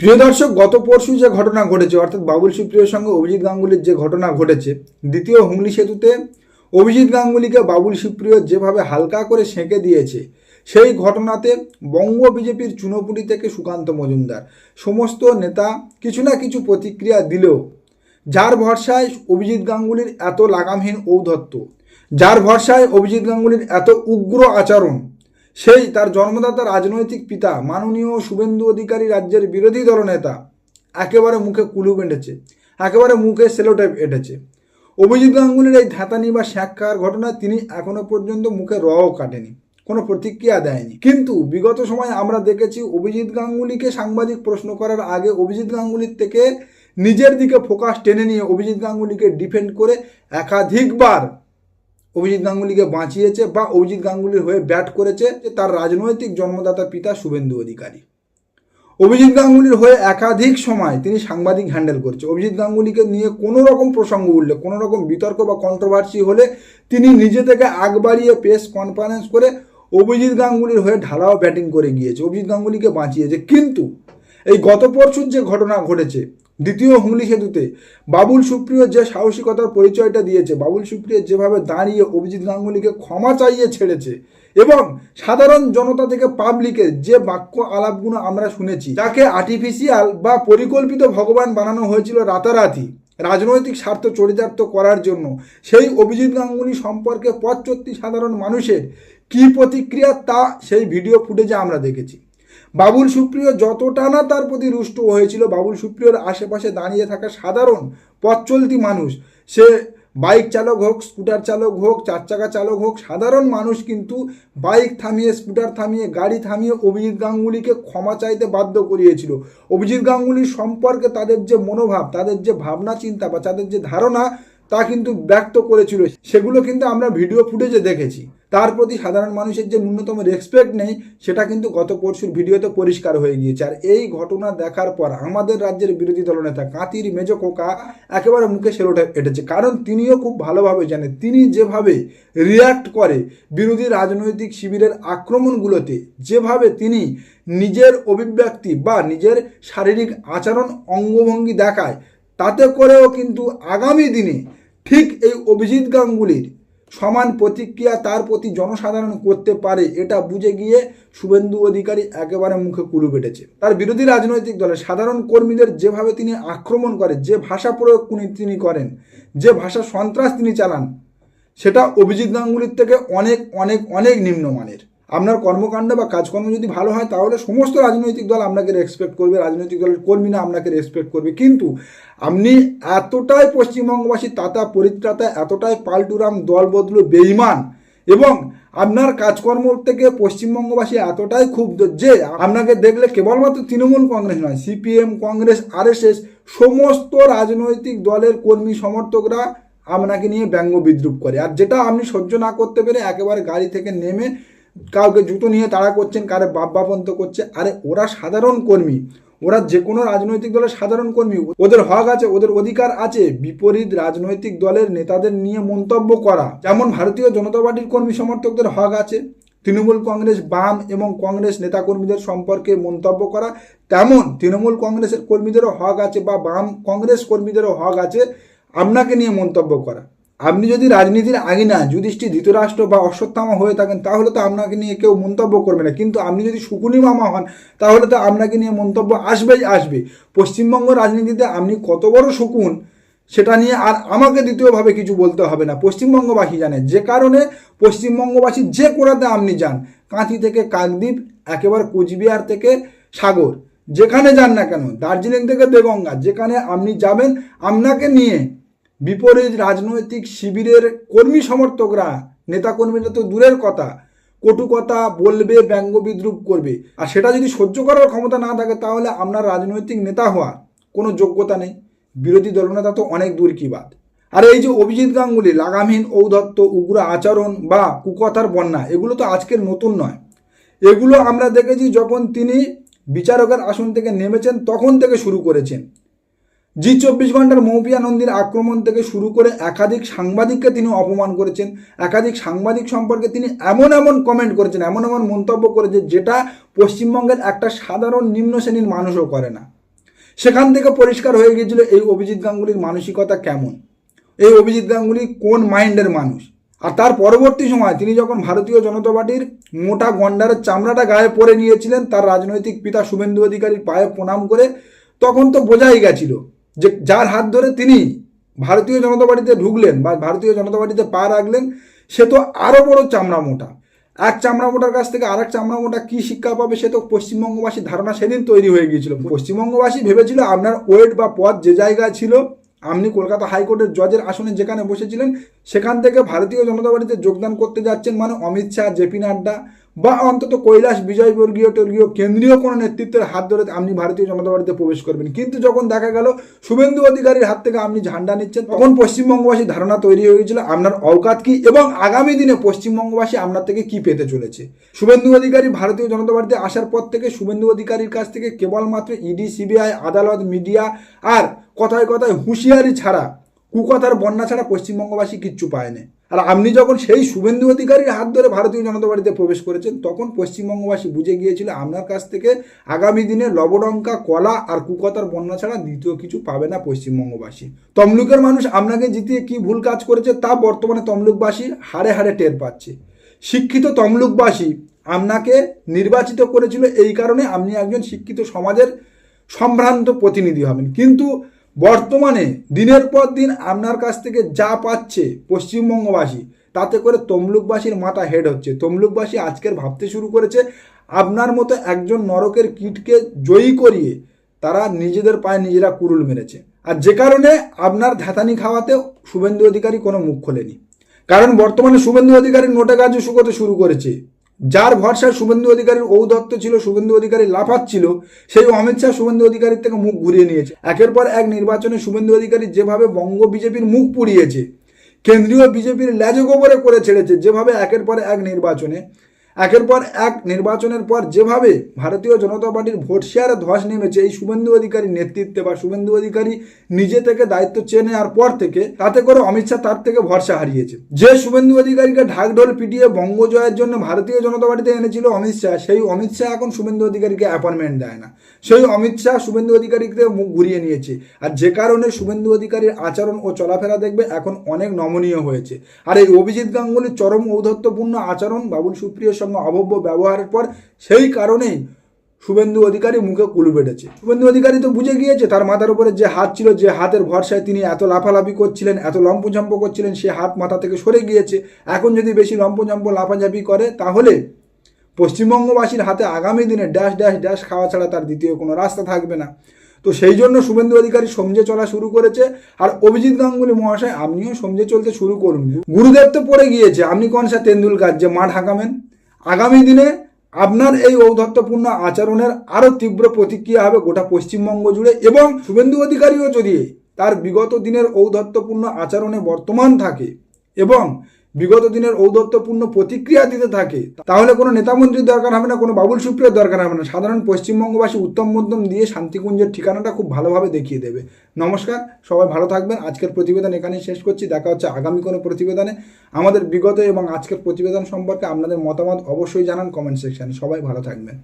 প্রিয় দর্শক, গত পরশু যে ঘটনা ঘটেছে, অর্থাৎ বাবুল সুপ্রিয়র সঙ্গে অভিজিৎ গাঙ্গুলির যে ঘটনা ঘটেছে, দ্বিতীয় হুগলি সেতুতে অভিজিৎ গাঙ্গুলিকে বাবুল সুপ্রিয় যেভাবে হালকা করে সেঁকে দিয়েছে, সেই ঘটনাতে বঙ্গ বিজেপির চুনোপুটি থেকে সুকান্ত মজুমদার। সমস্ত নেতা কিছু না কিছু প্রতিক্রিয়া দিলেও, যার ভরসায় অভিজিৎ গাঙ্গুলির এত লাগামহীন ঔদ্ধত্য, যার ভরসায় অভিজিৎ গাঙ্গুলির এত উগ্র আচরণ সেই তার জন্মদাতা রাজনৈতিক পিতা, মাননীয় শুভেন্দু অধিকারী রাজ্যের বিরোধী দলনেতা, একেবারে মুখে কুলু বেঁধেছে, একেবারে মুখে সেলোটেপ এঁটেছে। অভিজিৎ গাঙ্গুলির এই ধাতানি বা শ্যাক ঘটনায় তিনি এখনও পর্যন্ত মুখে রও কাটেনি, কোনো প্রতিক্রিয়া দেয়নি। কিন্তু বিগত সময় আমরা দেখেছি অভিজিৎ গাঙ্গুলিকে সাংবাদিক প্রশ্ন করার আগে অভিজিৎ গাঙ্গুলির থেকে নিজের দিকে ফোকাস টেনে নিয়ে অভিজিৎ গাঙ্গুলিকে ডিফেন্ড করে একাধিকবার অভিজিৎ গাঙ্গুলিকে বাঁচিয়েছে বা অভিজিৎ গাঙ্গুলির হয়ে ব্যাট করেছে যে তার রাজনৈতিক জন্মদাতা পিতা শুভেন্দু অধিকারী। অভিজিৎ গাঙ্গুলির হয়ে একাধিক সময় তিনি সাংবাদিক হ্যান্ডেল করছে। অভিজিৎ গাঙ্গুলিকে নিয়ে কোনো রকম প্রসঙ্গ উঠলে, কোনো রকম বিতর্ক বা কন্ট্রোভার্সি হলে তিনি নিজে থেকে আগ বাড়িয়ে প্রেস কনফারেন্স করে অভিজিৎ গাঙ্গুলির হয়ে ঢালাও ব্যাটিং করে গিয়েছে। অভিজিৎ গাঙ্গুলিকে বাঁচিয়েছে। কিন্তু এই গত পরশুর যে ঘটনা ঘটেছে দ্বিতীয় হুগলি সেতুতে। বাবুল সুপ্রিয় যে সাহসিকতার পরিচয়টা দিয়েছে, বাবুল সুপ্রিয় যেভাবে দাঁড়িয়ে অভিজিৎ গাঙ্গুলিকে ক্ষমা চাইয়ে ছেড়েছে এবং সাধারণ জনতা থেকে পাবলিকের যে বাক্য আলাপগুলো আমরা শুনেছি, তাকে আর্টিফিশিয়াল বা পরিকল্পিত ভগবান বানানো হয়েছিল রাতারাতি। রাজনৈতিক স্বার্থ চরিতার্থ করার জন্য। সেই অভিজিৎ গাঙ্গুলি সম্পর্কে পথচর্তি সাধারণ মানুষের কী প্রতিক্রিয়া তা সেই ভিডিও ফুটেজে আমরা দেখেছি। বাবুল সুপ্রিয় যতটা না তার প্রতি রুষ্ট হয়েছিল, বাবুল সুপ্রিয়র আশেপাশে দাঁড়িয়ে থাকা সাধারণ পথ মানুষ। সে বাইক চালক হোক, স্কুটার চালক হোক চার চাকা চালক হোক, সাধারণ মানুষ কিন্তু বাইক থামিয়ে, স্কুটার থামিয়ে, গাড়ি থামিয়ে অভিজিৎ গাঙ্গুলিকে ক্ষমা চাইতে বাধ্য করিয়েছিল। অভিজিৎ গাঙ্গুলির সম্পর্কে তাদের যে মনোভাব, তাদের যে ভাবনা চিন্তা বা তাদের যে ধারণা, তা কিন্তু ব্যক্ত করেছিল। সেগুলো কিন্তু আমরা ভিডিও ফুটেজে দেখেছি। তার প্রতি সাধারণ মানুষের যে ন্যূনতম রেসপেক্ট নেই, সেটা কিন্তু গত পরশুর ভিডিওতে পরিষ্কার হয়ে গিয়েছে। আর এই ঘটনা দেখার পর আমাদের রাজ্যের বিরোধী দলনেতা কাঁতির মেজ কোকা একেবারে মুখে সেরোটা এটেছে। কারণ তিনিও খুব ভালোভাবে জানেন, তিনি যেভাবে রিয়্যাক্ট করে বিরোধী রাজনৈতিক শিবিরের আক্রমণগুলোতে, যেভাবে তিনি নিজের অভিব্যক্তি বা নিজের শারীরিক আচরণ অঙ্গভঙ্গি দেখায়, তাতে করেও কিন্তু আগামী দিনে ঠিক এই অভিজিৎ গাঙ্গুলির সমান প্রতিক্রিয়া তার প্রতি জনসাধারণ করতে পারে, এটা বুঝে গিয়ে শুভেন্দু অধিকারী একেবারে মুখে কুলু বেটেছে তার বিরোধী রাজনৈতিক দলের সাধারণ কর্মীদের যেভাবে তিনি আক্রমণ করেন, যে ভাষা প্রয়োগ তিনি করেন, যে ভাষা সন্ত্রাস তিনি চালান, সেটা অভিজিৎ গাঙ্গুলির থেকে অনেক অনেক অনেক নিম্নমানের। আপনার কর্মকাণ্ড বা কাজকর্ম যদি ভালো হয়, তাহলে সমস্ত রাজনৈতিক দল আপনাকে রেসপেক্ট করবে, রাজনৈতিক দলের কর্মীরা আপনাকে রেসপেক্ট করবে। কিন্তু আপনি এতটাই পশ্চিমবঙ্গবাসী, তাতা পরিত্রাতা, এতটাই পাল্টুরাম দল বদলু বেইমান এবং আপনার কাজকর্ম থেকে পশ্চিমবঙ্গবাসী এতটাই খুব যে আপনাকে দেখলে কেবলমাত্র তৃণমূল কংগ্রেস নয়, সিপিএম কংগ্রেস, আরএসএস, সমস্ত রাজনৈতিক দলের কর্মী সমর্থকরা আপনাকে নিয়ে ব্যঙ্গ বিদ্রুপ করে। আর যেটা আপনি সহ্য না করতে পেরে একেবারে গাড়ি থেকে নেমে কাউকে জুতো নিয়ে তাড়া করছেন, কারে বাপ বাপন্ত করছে, আরে ওরা সাধারণ কর্মী, ওরা যে কোনো রাজনৈতিক দলের সাধারণ কর্মী, ওদের হক আছে, ওদের অধিকার আছে, বিপরীত রাজনৈতিক দলের নেতাদের নিয়ে মন্তব্য করা, যেমন ভারতীয় জনতা পার্টির কর্মী সমর্থকদের হক আছে, তৃণমূল কংগ্রেস বাম এবং কংগ্রেস নেতাকর্মীদের সম্পর্কে মন্তব্য করা, তেমন তৃণমূল কংগ্রেসের কর্মীদেরও হক আছে বা বাম কংগ্রেস কর্মীদেরও হক আছে, আপনাকে নিয়ে মন্তব্য করা। আপনি যদি রাজনীতির আগে না যুধিষ্ঠির ধৃতরাষ্ট্র বা অশ্বত্থামা হয়ে থাকেন, তাহলে তো আপনাকে নিয়ে কেউ মন্তব্য করবে না। কিন্তু আপনি যদি শুকুনি মামা হন, তাহলে তো আপনাকে নিয়ে মন্তব্য আসবেই আসবে। পশ্চিমবঙ্গ রাজনীতিতে আপনি কত বড় শকুন, সেটা নিয়ে আর আমাকে দ্বিতীয়ভাবে কিছু বলতে হবে না। পশ্চিমবঙ্গবাসী জানে, যে কারণে পশ্চিমবঙ্গবাসী যে কোরাতে আপনি যান, কাঁথি থেকে কাকদ্বীপ, একেবারে কুচবিহার থেকে সাগর, যেখানে যান না কেন, দার্জিলিং থেকে দেগঙ্গা, যেখানে আপনি যাবেন, আপনাকে নিয়ে বিপরীত রাজনৈতিক শিবিরের কর্মী সমর্থকরা, নেতাকর্মীরা তো দূরের কথা, কটু কথা বলবে, ব্যঙ্গ বিদ্রুপ করবে। আর সেটা যদি সহ্য করার ক্ষমতা না থাকে, তাহলে আপনার রাজনৈতিক নেতা হওয়ার কোনো যোগ্যতা নেই। বিরোধী দলনেতা তো অনেক দূর কি বাদ আর এই যে অভিজিৎ গাঙ্গুলি, লাগামহীন ঔদত্ত, উগ্র আচরণ বা কুকথার বন্যা, এগুলো তো আজকের নতুন নয়। এগুলো আমরা দেখেছি যখন তিনি বিচারকের আসন থেকে নেমেছেন, তখন থেকে শুরু করেছেন। জি চব্বিশ ঘণ্টার মৌপিয়া নন্দীর আক্রমণ থেকে শুরু করে একাধিক সাংবাদিককে তিনি অপমান করেছেন, একাধিক সাংবাদিক সম্পর্কে তিনি এমন এমন কমেন্ট করেছেন, এমন এমন মন্তব্য করেছেন যেটা পশ্চিমবঙ্গের একটা সাধারণ নিম্ন শ্রেণির মানুষও করে না। সেখান থেকে পরিষ্কার হয়ে গিয়েছিল এই অভিজিৎ গাঙ্গুলির মানসিকতা কেমন, এই অভিজিৎ গাঙ্গুলি কোন মাইন্ডের মানুষ? আর তার পরবর্তী সময় তিনি যখন ভারতীয় জনতা পার্টির মোটা গন্ডারের চামড়াটা গায়ে পরে নিয়েছিলেন, তার রাজনৈতিক পিতা শুভেন্দু অধিকারীর পায়ে প্রণাম করে, তখন তো বোঝাই গেছিল যে যার হাত ধরে তিনি ভারতীয় জনতা পার্টিতে ঢুকলেন বা ভারতীয় জনতা পার্টিতে পা রাখলেন, সে তো আরও বড় চামড়া মোটা। এক চামড়া মোটার কাছ থেকে আরেক চামড়া মোটা কী শিক্ষা পাবে, সে তো পশ্চিমবঙ্গবাসীর ধারণা সেদিন তৈরি হয়ে গিয়েছিল। পশ্চিমবঙ্গবাসী ভেবেছিল আপনার ওয়েট বা পথ যে জায়গায় ছিল আপনি কলকাতা হাইকোর্টের জজের আসনে যেখানে বসেছিলেন, সেখান থেকে ভারতীয় জনতা পার্টিতে যোগদান করতে যাচ্ছেন মানে অমিত শাহ জেপি নাড্ডা বা অন্তত কৈলাস বিজয়বর্গীয় টর্গীয় কেন্দ্রীয় কোনো নেতৃত্বের হাত ধরে আপনি ভারতীয় জনতা পার্টিতে প্রবেশ করবেন। কিন্তু যখন দেখা গেল শুভেন্দু অধিকারীর হাত থেকে আপনি ঝান্ডা নিচ্ছেন, তখন পশ্চিমবঙ্গবাসীর ধারণা তৈরি হয়ে গেছিল আপনার অওকাত কি এবং আগামী দিনে পশ্চিমবঙ্গবাসী আপনার থেকে কি পেতে চলেছে? শুভেন্দু অধিকারী ভারতীয় জনতা পার্টিতে আসার পর থেকে শুভেন্দু অধিকারীর কাছ থেকে কেবলমাত্র ইডি, সিবিআই, আদালত, মিডিয়া আর কথায় কথায় হুঁশিয়ারি ছাড়া, কুকথার বন্যা ছাড়া পশ্চিমবঙ্গবাসী কিচ্ছু পায়নি। আর আপনি যখন সেই শুভেন্দু অধিকারীর হাত ধরে ভারতীয় জনতা পার্টিতে প্রবেশ করেছেন, তখন পশ্চিমবঙ্গবাসী বুঝে গিয়েছিল, আপনার কাছ থেকে আগামী দিনে লবডঙ্কা, কলা আর কুকতার বন্যা ছাড়া দ্বিতীয় কিছু পাবে না পশ্চিমবঙ্গবাসী। তমলুকের মানুষ আপনাকে জিতিয়ে কি ভুল কাজ করেছে তা বর্তমানে তমলুকবাসী হারে হারে টের পাচ্ছে। শিক্ষিত তমলুকবাসী আপনাকে নির্বাচিত করেছিল এই কারণে আপনি একজন শিক্ষিত সমাজের সম্ভ্রান্ত প্রতিনিধি হবেন। কিন্তু বর্তমানে দিনের পর দিন আপনার কাছ থেকে যা পাচ্ছে পশ্চিমবঙ্গবাসী, তাতে করে তমলুকবাসীর মাথা হেড হচ্ছে। তমলুকবাসী আজকের ভাবতে শুরু করেছে, আপনার মতো একজন নরকের কীটকে জয়ী করিয়ে তারা নিজেদের পায়ে নিজেরা কুরুল মেরেছে। আর যে কারণে আপনার ধাতানি খাওয়াতেও শুভেন্দু অধিকারী কোনো মুখ খোলেনি। কারণ বর্তমানে শুভেন্দু অধিকারী নোটে কাজও শুকোতে শুরু করেছে। যার ভরসায় শুভেন্দু অধিকারীর ঔদত্ত ছিল, শুভেন্দু অধিকারী লাফাচ্ছিল, সেই অমিত শাহ শুভেন্দু অধিকারীর থেকে মুখ ঘুরিয়ে নিয়েছে। একের পর এক নির্বাচনে শুভেন্দু অধিকারী যেভাবে বঙ্গ বিজেপির মুখ পুড়িয়েছে, কেন্দ্রীয় বিজেপির ল্যাজগোবরে করে ছেড়েছে, যেভাবে একের পর এক নির্বাচনে একের পর এক নির্বাচনের পর যেভাবে ভারতীয় জনতা পার্টির ভোট শেয়ারে ধস নেমেছে, এই শুভেন্দু অধিকারী নেতৃত্বে বা শুভেন্দু অধিকারী নিজে থেকে দায়িত্ব চেয়ে নেওয়ার পর থেকে তাতে করে অমিত শাহ তার থেকে ভরসা হারিয়েছে। যে শুভেন্দু অধিকারীকে ঢাকঢোল পিটিয়ে বঙ্গ জয়ের জন্য ভারতীয় জনতা পার্টিতে এনেছিল অমিত শাহ, সেই অমিত শাহ এখন শুভেন্দু অধিকারীকে অ্যাপয়েন্টমেন্ট দেয় না। সেই অমিত শাহ শুভেন্দু অধিকারীকে মুখ ঘুরিয়ে নিয়েছে। আর যে কারণে শুভেন্দু অধিকারীর আচরণ ও চলাফেরা দেখবে এখন অনেক নমনীয় হয়েছে। আর এই অভিজিৎ গাঙ্গুলির চরম ঔদ্ধত্যপূর্ণ আচরণ বাবুল সুপ্রিয়র সঙ্গে অভব্য ব্যবহারের পর সেই কারণেই শুভেন্দু অধিকারী মুখে কুলু বেড়েছে শুভেন্দু অধিকারী তো বুঝে গিয়েছে, তার মাথার উপরে যে হাত ছিল, যে হাতের ভরসায় তিনি এত লাফালাফি করছিলেন, এত লম্পঝম্প করছিলেন, সে হাত মাথা থেকে সরে গিয়েছে। এখন যদি বেশি লম্পঝম্প লাফাঝাপি করে, তাহলে পশ্চিমবঙ্গবাসীর হাতে আগামী দিনে ড্যাশ ড্যাশ ড্যাশ খাওয়া ছাড়া তার দ্বিতীয় কোনো রাস্তা থাকবে না। তো সেই জন্য শুভেন্দু অধিকারী সমঝে চলা শুরু করেছে, আর অভিজিৎ গাঙ্গুলি মহাশয়, আপনিও সমঝে চলতে শুরু করুন। গুরুদেব তো পড়ে গিয়েছে, আপনি কোন সা তেন্ডুলকার যে মাঠ হাঁকাবেন? আগামী দিনে আপনার এই ঔদ্ধত্যপূর্ণ আচরণের আরও তীব্র প্রতিক্রিয়া হবে গোটা পশ্চিমবঙ্গ জুড়ে এবং শুভেন্দু অধিকারীও যদি তার বিগত দিনের ঔদ্ধত্যপূর্ণ আচরণে বর্তমান থাকে এবং বিগত দিনের ঔদ্ধত্যপূর্ণ প্রতিক্রিয়া দিতে থাকে, তাহলে কোনো নেতামন্ত্রীর দরকার হবে না, কোনো বাবুল সুপ্রিয়র দরকার হবে না। সাধারণ পশ্চিমবঙ্গবাসী উত্তম মধ্যম দিয়ে শান্তিকুঞ্জের ঠিকানাটা খুব ভালোভাবে দেখিয়ে দেবে। নমস্কার, সবাই ভালো থাকবেন। আজকের প্রতিবেদন এখানেই শেষ করছি। দেখা হচ্ছে আগামী কোনো প্রতিবেদনে। আমাদের বিগত এবং আজকের প্রতিবেদন সম্পর্কে আপনাদের মতামত অবশ্যই জানান কমেন্ট সেকশানে। সবাই ভালো থাকবেন।